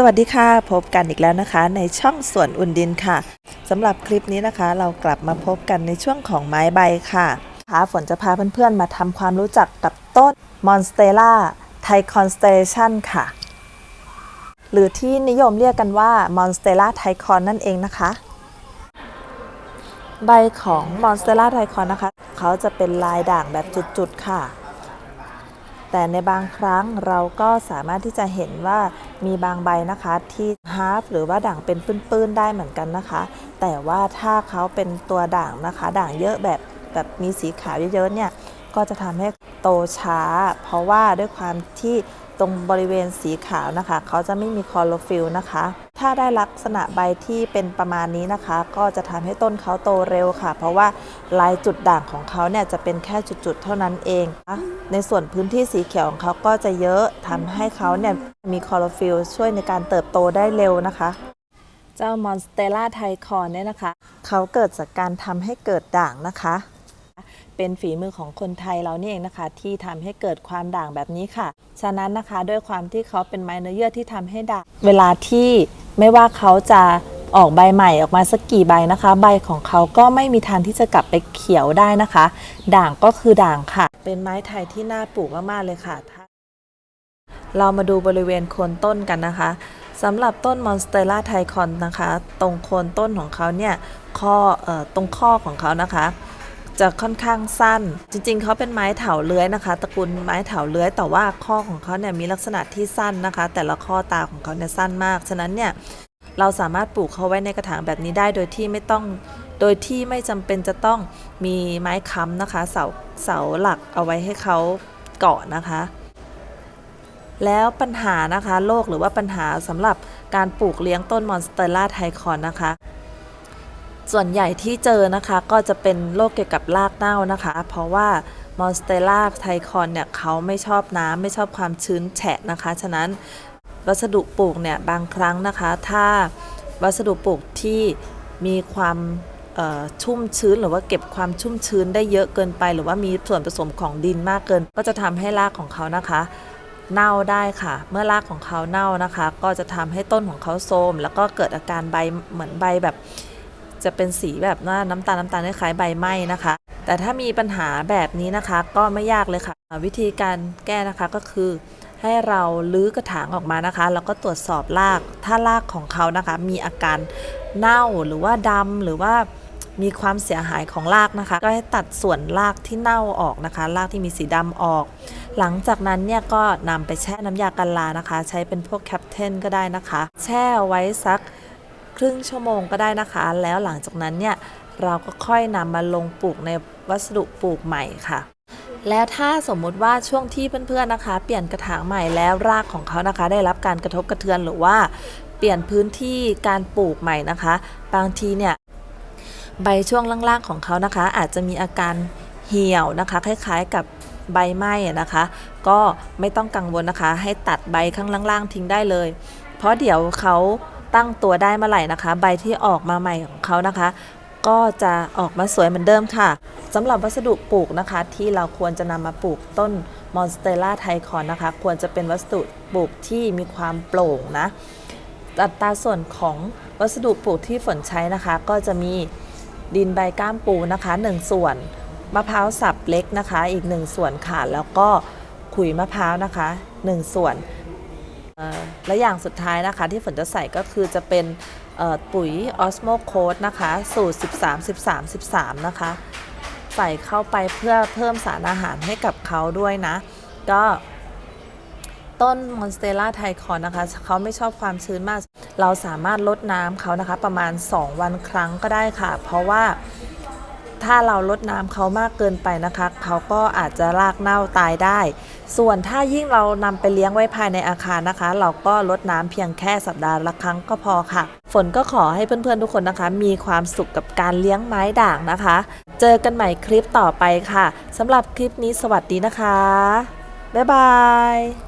สวัสดีค่ะ พบกันอีกแล้วนะคะ ในช่องสวนอุ่นดินค่ะสำหรับคลิปนี้นะคะ เรากลับมาพบกันในช่วงของไม้ใบค่ะค่ะฝนจะพาเพื่อนๆมาทำความรู้จักกับต้นมอนสเตล่าไทคอนสเตชันค่ะ หรือที่นิยมเรียกกันว่ามอนสเตล่าไทคอนนั่นเองนะคะ ใบของมอนสเตล่าไทคอนนะคะ เขาจะเป็นลายด่างแบบจุดๆค่ะ แต่ในบางครั้งเราก็สามารถที่จะเห็นว่า มีบางใบนะคะที่ฮาร์ฟหรือว่าด่างเป็นปื้นๆได้เหมือนกันนะคะ แต่ว่าถ้าเขาเป็นตัวด่างนะคะ ด่างเยอะแบบแบบมีสีขาวเยอะๆเนี่ยก็จะทำให้โตช้า เพราะว่าด้วยความที่ตรงบริเวณสีขาวนะคะ เขาจะไม่มีคลอโรฟิลล์นะคะ ถ้าได้ลักษณะใบที่เป็นประมาณนี้นะคะ ก็จะทำให้ต้นเขาโตเร็วค่ะ เพราะว่าลายจุดด่างของเขาเนี่ยจะเป็นแค่จุดๆ เท่านั้นเองในส่วนพื้นที่สีเขียวของเขาก็จะเยอะทำให้เขาเนี่ยมีคลอโรฟิลล์ช่วยในการเติบโตได้เร็วนะคะเจ้ามอนสเตล่าไทคอนเนี่ยนะคะ เขาเกิดจากการทำให้เกิดด่างนะคะ เป็นฝีมือของคนไทยเรานี่เองนะคะ ที่ทำให้เกิดความด่างแบบนี้ค่ะ ฉะนั้นนะคะด้วยความที่เขาเป็นไม้เนื้อเยื่อที่ทำให้ด่าง เวลาที่ ไม่ว่าเขาจะออกใบใหม่ออกมาสักกี่ใบนะคะ ใบของเขาก็ไม่มีทางที่จะกลับไปเขียวได้นะคะ ด่างก็คือด่างค่ะ เป็นไม้ไทยที่น่าปลูกมากๆเลยค่ะ เรามาดูบริเวณโคนต้นกันนะคะสำหรับต้นมอนสเตล่าไทคอนนะคะ ตรงโคนต้นของเขาเนี่ยข้อออตรงข้อของเขานะคะ จะค่อนข้างสั้น จริงๆ เขาเป็นไม้เถาเลื้อยนะคะ ตระกูลไม้เถาเลื้อย แต่ว่าข้อของเขาเนี่ยมีลักษณะที่สั้นนะคะ แต่ละข้อตาของเขาเนี่ยสั้นมาก ฉะนั้นเนี่ยเราสามารถปลูกเขาไว้ในกระถางแบบนี้ได้โดยที่ไม่ต้อง โดยที่ไม่จำเป็นจะต้องมีไม้ค้ำนะคะ เสาเสาหลักเอาไว้ให้เขาเกาะนะคะ แล้วปัญหานะคะโรคหรือว่าปัญหาสำหรับการปลูกเลี้ยงต้นมอนสเตล่าไทคอนนะคะ ส่วนใหญ่ที่เจอนะคะก็จะเป็นโรคเกี่ยวกับรากเน่านะคะ เพราะว่ามอนสเตล่าไทคอนเนี่ยเขาไม่ชอบน้ำไม่ชอบความชื้นแฉะนะคะ ฉะนั้นวัสดุปลูกเนี่ยบางครั้งนะคะ ถ้าวัสดุปลูกที่มีความชุ่มชื้นหรือว่าเก็บความชุ่มชื้นได้เยอะเกินไป หรือว่ามีส่วนผสมของดินมากเกิน ก็จะทำให้รากของเขานะคะ เน่าได้ค่ะ เมื่อรากของเขาเน่านะคะ ก็จะทำให้ต้นของเขาโทรมแล้วก็เกิดอาการใบเหมือนใบแบบ จะเป็นสีแบบน้าน้ำตาลน้ำตาลคล้ายใบไหม้นะคะ แต่ถ้ามีปัญหาแบบนี้นะคะก็ไม่ยากเลยค่ะ วิธีการแก้นะคะก็คือ ให้เราลื้อกระถางออกมานะคะ แล้วก็ตรวจสอบรากถ้ารากของเขานะคะ มีอาการเน่าหรือว่าดำหรือว่ามีความเสียหายของรากนะคะ ก็ให้ตัดส่วนรากที่เน่าออกนะคะ รากที่มีสีดำออก หลังจากนั้นเนี่ยก็นำไปแช่น้ำยากันรานะคะ ใช้เป็นพวกแคปเทนก็ได้นะคะ แช่ไว้สัก ครึ่งชั่วโมงก็ได้นะคะ แล้วหลังจากนั้นเนี่ยเราก็ค่อยนำมาลงปลูกในวัสดุปลูกใหม่ค่ะ แล้วถ้าสมมุติว่าช่วงที่เพื่อนๆนะคะ เปลี่ยนกระถางใหม่แล้วรากของเขานะคะ ได้รับการกระทบกระเทือนหรือว่าเปลี่ยนพื้นที่การปลูกใหม่นะคะ บางทีเนี่ยใบช่วงล่างๆของเขานะคะ อาจจะมีอาการเหี่ยวนะคะ คล้ายๆกับใบไหม้นะคะ ก็ไม่ต้องกังวลนะคะ ให้ตัดใบข้างล่างๆทิ้งได้เลย เพราะเดี๋ยวเขา ตั้งตัวได้เมื่อไหร่นะคะ ใบที่ออกมาใหม่ของเขานะคะ ก็จะออกมาสวยเหมือนเดิมค่ะสำหรับวัสดุปลูกนะคะ ที่เราควรจะนำมาปลูกต้นมอนสเตล่าไทคอนนะคะ ควรจะเป็นวัสดุปลูกที่มีความโปร่งนะอัตราส่วนของวัสดุปลูกที่ฝนใช้นะคะ ก็จะมีดินใบก้ามปูนะคะ 1 ส่วนมะพร้าวสับเล็กนะคะ อีก 1 ส่วนค่ะ แล้วก็ขุยมะพร้าวนะคะ 1 ส่วน และอย่างสุดท้ายนะคะที่ฝนจะใส่ก็คือจะเป็นปุ๋ยออสโมโคดนะคะ สูตร 13 13 13 นะคะ ใส่เข้าไปเพื่อเพิ่มสารอาหารให้กับเขาด้วยนะ ก็ต้นมอนสเตล่าไทคอนนะคะ เขาไม่ชอบความชื้นมาก เราสามารถลดน้ำเขานะคะ ประมาณ 2 วันครั้งก็ได้ค่ะ เพราะว่า ถ้าเราลดน้ำเขามากเกินไปนะคะ เขาก็อาจจะรากเน่าตายได้ ส่วนถ้ายิ่งเรานำไปเลี้ยงไว้ภายในอาคารนะคะ เราก็ลดน้ำเพียงแค่สัปดาห์ละครั้งก็พอค่ะ ฝนก็ขอให้เพื่อนๆทุกคนนะคะ มีความสุขกับการเลี้ยงไม้ด่างนะคะ เจอกันใหม่คลิปต่อไปค่ะสำหรับคลิปนี้สวัสดีนะคะบ๊ายบาย